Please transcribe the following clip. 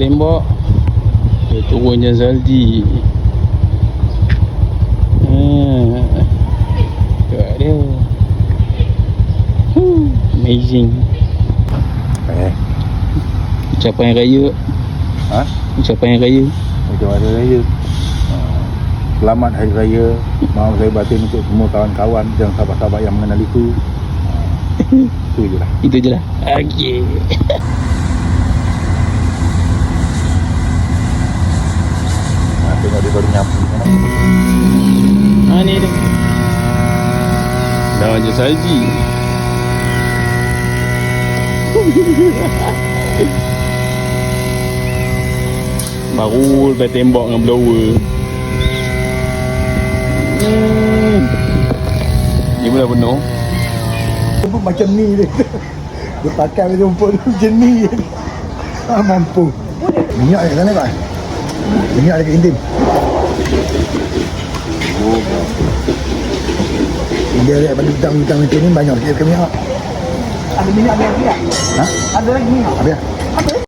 tembok Dia turun je salji Hmm. Tengok dia huh. Amazing Eh, Ucapan raya ha? Ucapan raya Macam hari raya. Ah, Selamat Hari Raya. Maaf saya batin untuk semua kawan-kawan dan sahabat-sahabat yang mengenaliku. Ah, Itu je lah. Itu je lah Okay Ha, tengok dia baru nyapu. Ha ni dia Dah macam salji Baru lepas tembok dengan blower hmm. Ni pun dah penuh Rumput macam ni dia. Dia pakai rumput macam ni. Ah, mampu. Minyak dekat sana kan? Minyak dekat intim. Dia lihat pada bidang-bidang macam ni banyak sikit ke minyak. Ada minyak lagi tak? Ha? Ada lagi minyak? Habis?